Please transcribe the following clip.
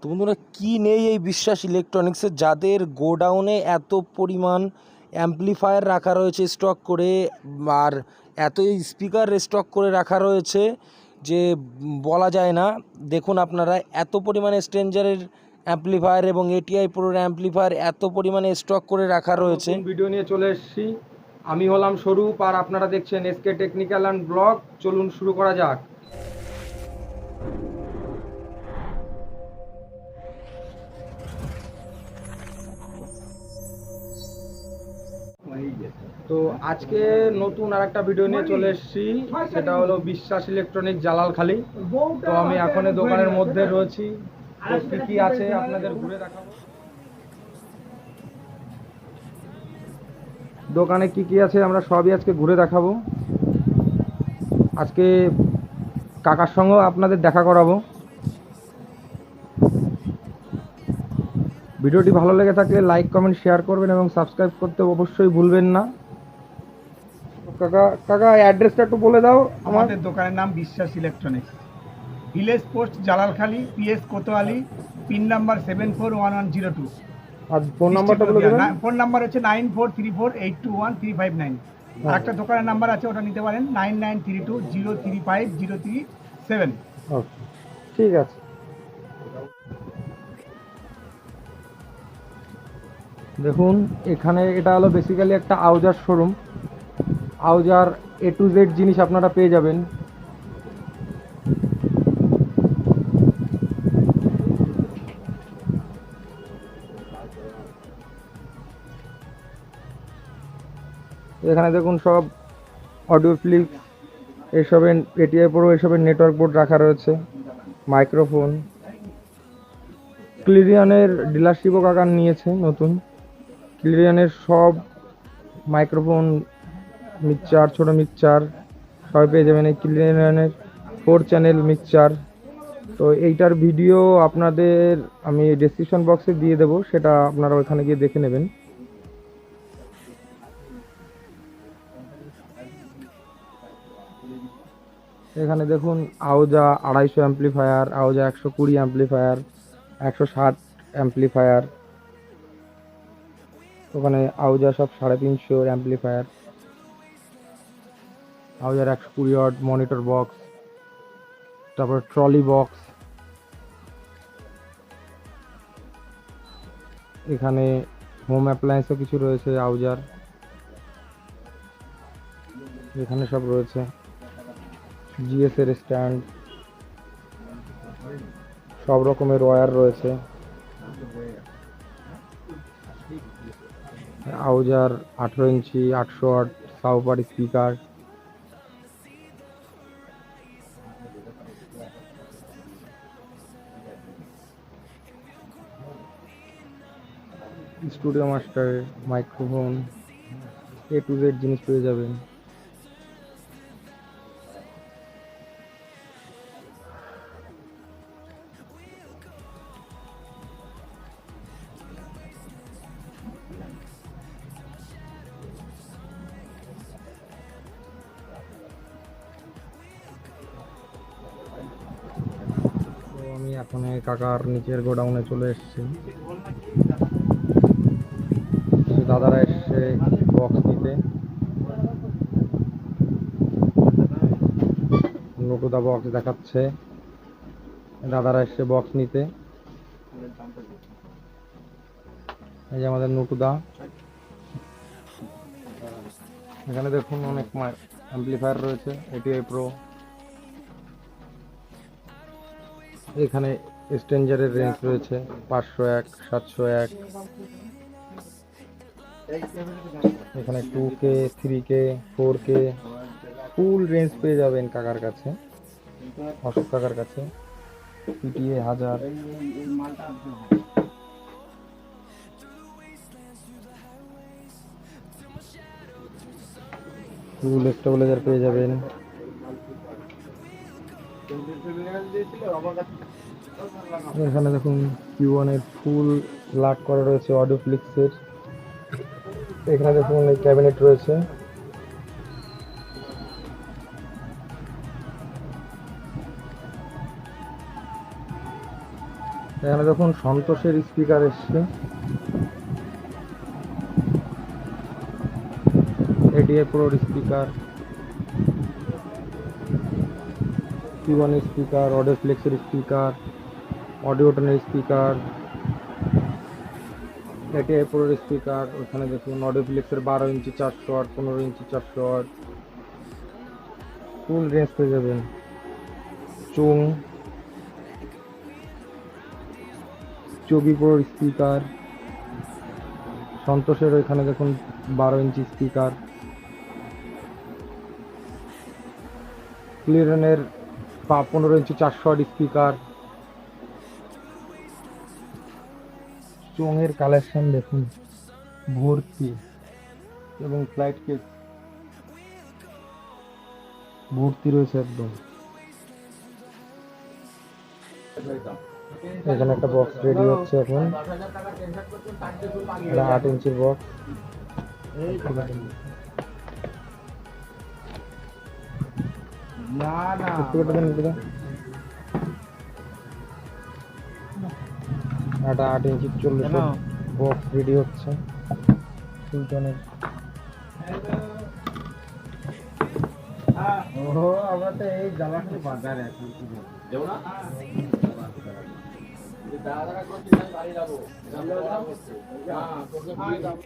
তো বন্ধুরা, কী নেই এই বিশ্বাস ইলেকট্রনিক্সের যাদের গোডাউনে এত পরিমাণ অ্যাম্পলিফায়ার রাখা রয়েছে স্টক করে, আর এত স্পিকার স্টক করে রাখা রয়েছে যে বলা যায় না। দেখুন আপনারা, এত পরিমাণে স্ট্রেঞ্জারের অ্যাম্পলিফায়ার এবং এটিআই প্রোর অ্যাম্পলিফায়ার এত পরিমাণে স্টক করে রাখা রয়েছে। ভিডিও নিয়ে চলে এসেছি। আমি হলাম স্বরূপ, আর আপনারা দেখছেন এসকে টেকনিক্যাল অ্যান্ড ব্লগ চলুন শুরু করা যাক। তো আজকে নতুন আর একটা ভিডিও নিয়ে চলে এসেছি, সেটা হলো বিশ্বাস ইলেকট্রনিক জালালখালি। তো আমি এখন দোকানের মধ্যে রয়েছি। তো কি কি আছে আপনাদের ঘুরে দেখাবো? দোকানে কি কি আছে আমরা সবই আজকে ঘুরে দেখাবো। আজকে কাকার সঙ্গেও আপনাদের দেখা করাবো। ভিডিওটি ভালো লেগে থাকলে লাইক কমেন্ট শেয়ার করবেন এবং সাবস্ক্রাইব করতে অবশ্যই ভুলবেন না। কাকা কাকা অ্যাড্রেসটা একটু বলে দাও আমাদের দোকানের নাম Biswas electronics. Village post Jalalkhali PS Kotwali pin number seven four one one zero two. আর ফোন নাম্বারটা বলে দেবেন। ফোন নাম্বার হচ্ছে nine four three four eight two one three five nine. হ্যাঁ। একটা দোকানের নাম্বার আছে ওটা নিতে পারেন nine nine three two zero three five zero three seven. ঠিক আছে। দেখুন, এখানে এটা হলো বেসিক্যালি একটা আউজার শোরুম আউজার এ টু জেড জিনিস আপনারা পেয়ে যাবেন। এখানে দেখুন সব অডিও ফ্লিপস এসবের এটিআই প্রো এসবের নেটওয়ার্ক বোর্ড রাখা রয়েছে। মাইক্রোফোন ক্লিরিয়ানের ডিলারশিপও কাকার নিয়েছে নতুন। ক্লিরিয়ানের সব মাইক্রোফোন মিক্সচার, ছোট মিক্সচার সবাই পেয়ে যাবেন এই ক্লিরিয়ানের ফোর চ্যানেল মিক্সচার। তো এইটার ভিডিও আপনাদের আমি ডেসক্রিপশন বক্সে দিয়ে দেবো, সেটা আপনারা ওখানে গিয়ে দেখে নেবেন। এখানে দেখুন, আওজা আড়াইশো অ্যাম্পলিফায়ার আওজা একশো কুড়ি অ্যাম্পলিফায়ার একশো ষাট অ্যাম্পলিফায়ার ওখানে আউজা সব সাড়ে তিনশো অ্যাম্পলিফায়ার আউজার একশো কুড়ি ওয়াট মনিটর বক্স তারপর ট্রলি বক্স এখানে হোম অ্যাপ্লায়েন্সও কিছু রয়েছে আউজার এখানে সব রয়েছে জিএস এর স্ট্যান্ড সব রকমের ওয়্যার রয়েছে। আউজার আঠেরো ইঞ্চি, আটশো আট, super speaker. Studio master microphone. A to Z জিনিস পেয়ে যাবেন। আমি এখন এই কাকার নিচের গোডাউনে চলে এসেছি। দাদারা এসছে বক্স নিতে। নটুদা বক্স দেখাচ্ছে। দাদারা এসছে বক্স নিতে। এই যে আমাদের নটুদা এখানে দেখুন অনেক অ্যাম্পলিফায়ার রয়েছে এটিআই প্রো এখানে স্ট্রেঞ্জারের রেঞ্জ রয়েছে পাঁচশো এক, সাতশো এক। এখানে two K three K four K full range পেয়ে যাবেন কাকার কাছে, অশোক কাকার কাছে। পিটিএ হাজার। ফুল স্টেবিলাইজার পেয়ে যাবেন। এখানে দেখুন কিউ ওয়ানের ফুল লাট করা রয়েছে অডিও ফ্লিক্সের এখানে দেখুন এই ক্যাবিনেট রয়েছে। এখানে দেখুন সন্তোষের স্পিকার এসছে। এডিএ প্রোর স্পিকার ওয়ান স্পিকার অডিও ফ্লেক্সের স্পিকার অডিও অডিওটনের স্পিকার এটিআই প্রোর স্পিকার ওখানে দেখুন অডিও ফ্লেক্সের বারো ইঞ্চি, চারশো আট পনেরো ইঞ্চি, চারশো আট ফুল রেঞ্জ পেয়ে যাবেন। চুং চবি প্রোর স্পিকার সন্তোষের ওইখানে দেখুন বারো ইঞ্চি স্পিকার ক্লিয়রনের পা পনেরো ইঞ্চি চারশো আট স্পিকার চোঙের কালেকশন দেখুন, ভর্তি এবং ফ্লাইট কেস ভর্তি রয়েছে একদম। এখানে একটা বক্স রেডি হচ্ছে এখন। আট ইঞ্চির বক্স না না। একটা আট ইঞ্চি চল্লিশ বক্স রেডি হচ্ছে। সুলতানের ও আমরা তো এই জ্বালানি বাজারে এখন